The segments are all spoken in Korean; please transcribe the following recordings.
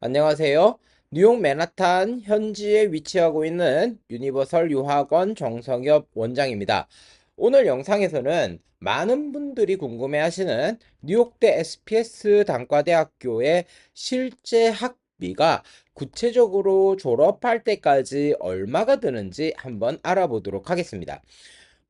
안녕하세요. 뉴욕 맨하탄 현지에 위치하고 있는 유니버설 유학원 정성엽 원장입니다. 오늘 영상에서는 많은 분들이 궁금해 하시는 뉴욕대 SPS 단과대학교의 실제 학비가 구체적으로 졸업할 때까지 얼마가 드는지 한번 알아보도록 하겠습니다.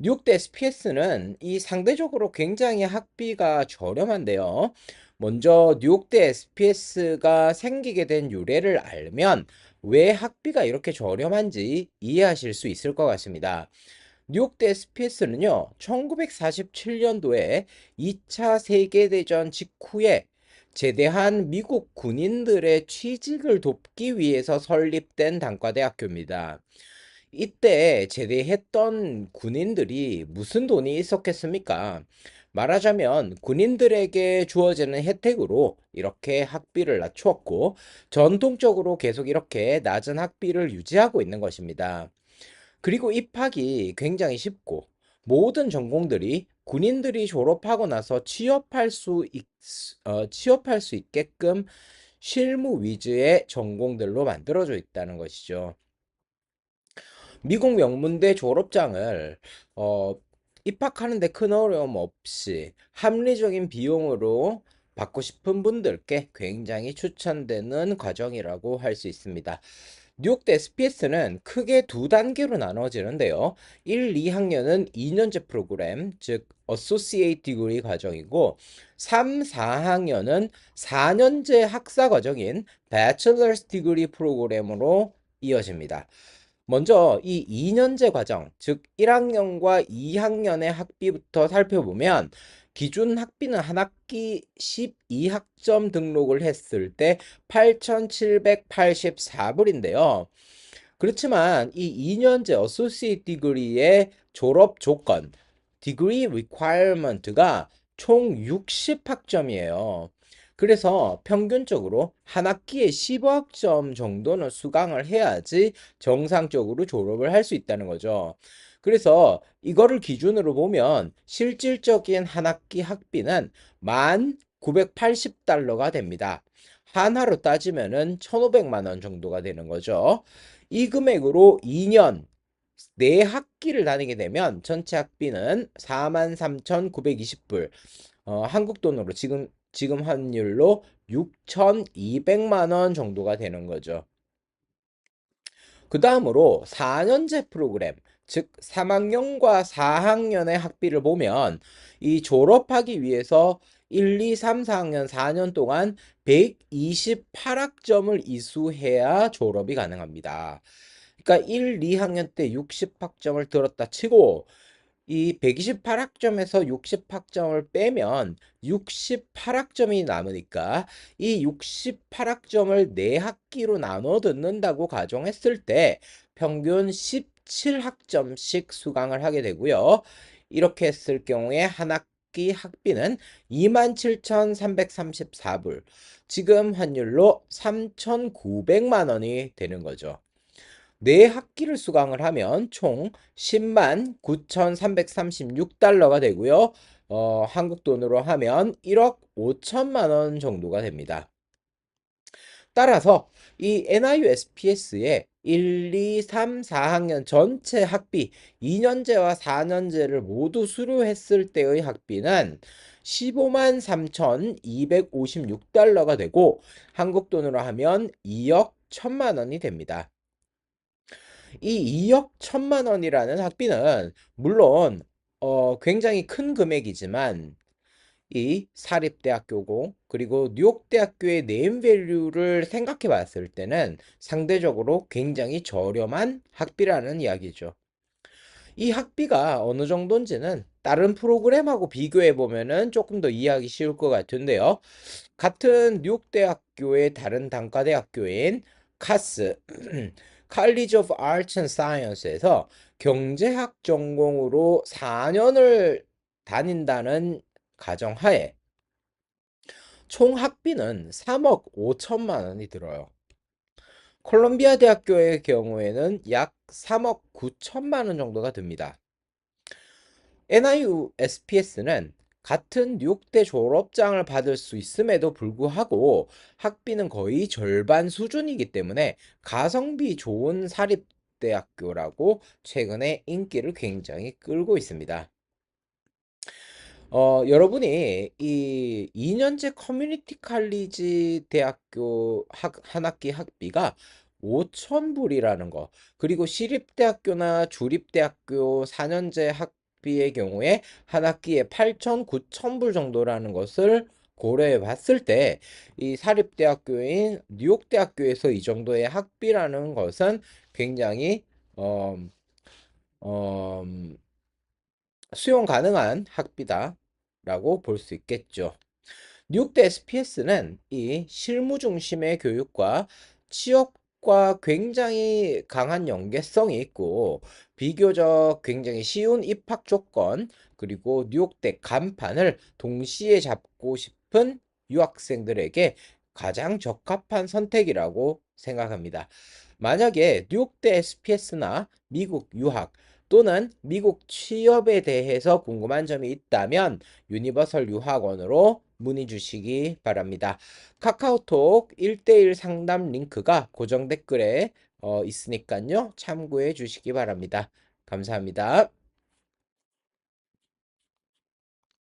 뉴욕대 SPS는 이 상대적으로 굉장히 학비가 저렴한데요. 먼저 뉴욕대 SPS가 생기게 된 유래를 알면 왜 학비가 이렇게 저렴한지 이해하실 수 있을 것 같습니다. 뉴욕대 SPS는요, 1947년도에 2차 세계대전 직후에 제대한 미국 군인들의 취직을 돕기 위해서 설립된 단과대학교입니다. 이때 제대했던 군인들이 무슨 돈이 있었겠습니까? 말하자면 군인들에게 주어지는 혜택으로 이렇게 학비를 낮추었고 전통적으로 계속 이렇게 낮은 학비를 유지하고 있는 것입니다. 그리고 입학이 굉장히 쉽고 모든 전공들이 군인들이 졸업하고 나서 취업할 수, 있, 어, 취업할 수 있게끔 실무 위주의 전공들로 만들어져 있다는 것이죠. 미국 명문대 졸업장을 어, 입학하는데 큰 어려움 없이 합리적인 비용으로 받고 싶은 분들께 굉장히 추천되는 과정이라고 할 수 있습니다. 뉴욕대 SPS는 크게 두 단계로 나눠지는데요. 1, 2학년은 2년제 프로그램, 즉 Associate Degree 과정이고 3, 4학년은 4년제 학사 과정인 Bachelor's Degree 프로그램으로 이어집니다. 먼저 이 2년제 과정, 즉 1학년과 2학년의 학비부터 살펴보면 기준 학비는 한 학기 12학점 등록을 했을 때 8,784불인데요. 그렇지만 이 2년제 어소시에이트 디그리의 졸업 조건, 디그리 리콰이어먼트가 총 60학점이에요. 그래서 평균적으로 한 학기에 15학점 정도는 수강을 해야지 정상적으로 졸업을 할 수 있다는 거죠. 그래서 이거를 기준으로 보면 실질적인 한 학기 학비는 1,980달러가 됩니다. 한화로 따지면은 1,500만 원 정도가 되는 거죠. 이 금액으로 2년 네 학기를 다니게 되면 전체 학비는 43,920불. 어, 한국 돈으로 지금 지금 환율로 6,200만 원 정도가 되는 거죠. 그 다음으로 4년제 프로그램, 즉 3학년과 4학년의 학비를 보면 이 졸업하기 위해서 1, 2, 3, 4학년 4년 동안 128학점을 이수해야 졸업이 가능합니다. 그러니까 1, 2학년 때 60학점을 들었다 치고 이 128학점에서 60학점을 빼면 68학점이 남으니까 이 68학점을 4학기로 나눠 듣는다고 가정했을 때 평균 17학점씩 수강을 하게 되고요. 이렇게 했을 경우에 한 학기 학비는 27,334불, 지금 환율로 3,900만 원이 되는 거죠. 네 학기를 수강을 하면 총 10만 9,336달러가 되고요. 어, 한국 돈으로 하면 1억 5천만 원 정도가 됩니다. 따라서 이 NIUSPS의 1, 2, 3, 4학년 전체 학비 2년제와 4년제를 모두 수료했을 때의 학비는 15만 3,256달러가 되고 한국 돈으로 하면 2억 1천만 원이 됩니다. 이 2억 1천만 원이라는 학비는 물론 어, 굉장히 큰 금액이지만 이 사립대학교고 그리고 뉴욕대학교의 네임밸류를 생각해 봤을 때는 상대적으로 굉장히 저렴한 학비라는 이야기죠. 이 학비가 어느 정도인지는 다른 프로그램하고 비교해 보면은 조금 더 이해하기 쉬울 것 같은데요. 같은 뉴욕대학교의 다른 단과대학교인 카스 칼리지 오브 아츠 앤 사이언스에서 경제학 전공으로 4년을 다닌다는 가정하에 총 학비는 3억 5천만 원이 들어요. 콜롬비아 대학교의 경우에는 약 3억 9천만 원 정도가 듭니다. NIU SPS는 같은 뉴욕대 졸업장을 받을 수 있음에도 불구하고 학비는 거의 절반 수준이기 때문에 가성비 좋은 사립대학교라고 최근에 인기를 굉장히 끌고 있습니다. 어, 여러분이 이 2년제 커뮤니티 칼리지 대학교 학, 한 학기 학비가 5,000불이라는 거, 그리고 시립대학교나 주립대학교 4년제 학 비의 경우에 한 학기에 8,000, 9,000불 정도라는 것을 고려해 봤을 때, 이 사립대학교인 뉴욕대학교에서 이 정도의 학비라는 것은 굉장히, 어, 어, 수용 가능한 학비다라고 볼 수 있겠죠. 뉴욕대 SPS는 이 실무 중심의 교육과 취업 과 굉장히 강한 연계성이 있고 비교적 굉장히 쉬운 입학 조건 그리고 뉴욕대 간판을 동시에 잡고 싶은 유학생들에게 가장 적합한 선택이라고 생각합니다. 만약에 뉴욕대 SPS나 미국 유학 또는 미국 취업에 대해서 궁금한 점이 있다면 유니버설 유학원으로 문의 주시기 바랍니다. 카카오톡 1대1 상담 링크가 고정 댓글에 어, 있으니까요. 참고해 주시기 바랍니다. 감사합니다.